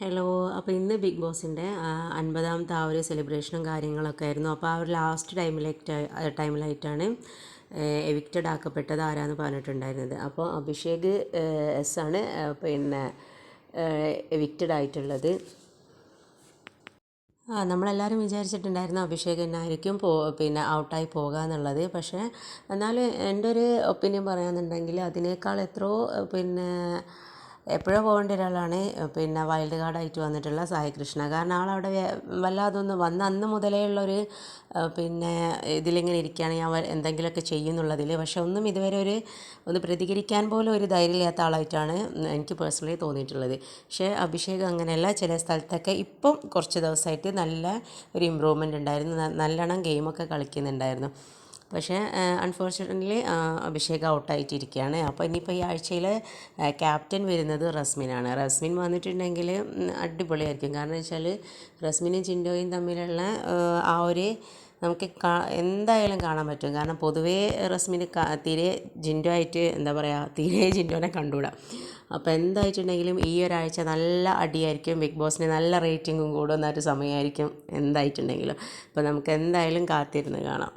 Hello അപ്പോൾ ഇന്ന് big ബോസിന്റെ അൻപതാമത്തെ ആ ഒരു സെലിബ്രേഷനും കാര്യങ്ങളൊക്കെ ആയിരുന്നു. അപ്പോൾ ആ ഒരു ലാസ്റ്റ് ടൈമിലേക്ക് ടൈമിലായിട്ടാണ് എവിക്റ്റഡ് ആക്കപ്പെട്ടത് ആരാന്ന് പറഞ്ഞിട്ടുണ്ടായിരുന്നത്. അപ്പോൾ അഭിഷേക് എസ് ആണ് പിന്നെ എവിക്റ്റഡ് ആയിട്ടുള്ളത്. ആ നമ്മളെല്ലാവരും വിചാരിച്ചിട്ടുണ്ടായിരുന്നു അഭിഷേക് എന്നായിരിക്കും പോ പിന്നെ ഔട്ടായി പോകുക എന്നുള്ളത് പക്ഷേ എന്നാലും എന്റെ ഒരു ഒപ്പീനിയൻ പറയാന്നുണ്ടെങ്കിൽ അതിനേക്കാൾ എത്രയോ പിന്നെ എപ്പോഴോ പോകേണ്ട ഒരാളാണ്. പിന്നെ വൈൽഡ് കാർഡായിട്ട് വന്നിട്ടുള്ള സായി കൃഷ്ണ. കാരണം ആളവിടെ വല്ലാതൊന്ന് വന്ന അന്ന് മുതലേ ഉള്ളൊരു പിന്നെ ഇതിലിങ്ങനെ ഇരിക്കുകയാണ്. ഞാൻ എന്തെങ്കിലുമൊക്കെ ചെയ്യുന്നുള്ളതിൽ പക്ഷെ ഒന്നും ഇതുവരെ ഒരു ഒന്ന് പ്രതികരിക്കാൻ പോലും ഒരു ധൈര്യമില്ലാത്ത ആളായിട്ടാണ് എനിക്ക് പേഴ്സണലി തോന്നിയിട്ടുള്ളത്. പക്ഷേ അഭിഷേക് അങ്ങനെയല്ല. ചില സ്ഥലത്തൊക്കെ ഇപ്പം കുറച്ച് ദിവസമായിട്ട് നല്ല ഒരു ഇമ്പ്രൂവ്മെന്റ് ഉണ്ടായിരുന്നു. നല്ലോണം ഗെയിമൊക്കെ കളിക്കുന്നുണ്ടായിരുന്നു. പക്ഷേ അൺഫോർച്ചുനേറ്റ്ലി അഭിഷേക് ഔട്ടായിട്ടിരിക്കുകയാണ്. അപ്പോൾ ഇനിയിപ്പോൾ ഈ ആഴ്ചയിൽ ക്യാപ്റ്റൻ വരുന്നത് റസ്മിനാണ്. റസ്മിൻ വന്നിട്ടുണ്ടെങ്കിൽ അടിപൊളിയായിരിക്കും. കാരണം വെച്ചാൽ റസ്മിനും ചിൻഡോയും തമ്മിലുള്ള ആ, ഒരു നമുക്ക് കാ എന്തായാലും കാണാൻ പറ്റും. കാരണം പൊതുവേ റസ്മിന് തീരെ ജിൻഡോ ആയിട്ട് എന്താ പറയുക തീരെ ജിൻഡോനെ കണ്ടുകൂടാ. അപ്പോൾ എന്തായിട്ടുണ്ടെങ്കിലും ഈ ഒരാഴ്ച നല്ല അടിയായിരിക്കും. ബിഗ് ബോസിന് നല്ല റേറ്റിംഗും കൂടുന്ന ഒരു സമയമായിരിക്കും എന്തായിട്ടുണ്ടെങ്കിലും. അപ്പോൾ നമുക്ക് എന്തായാലും കാത്തിരുന്ന് കാണാം.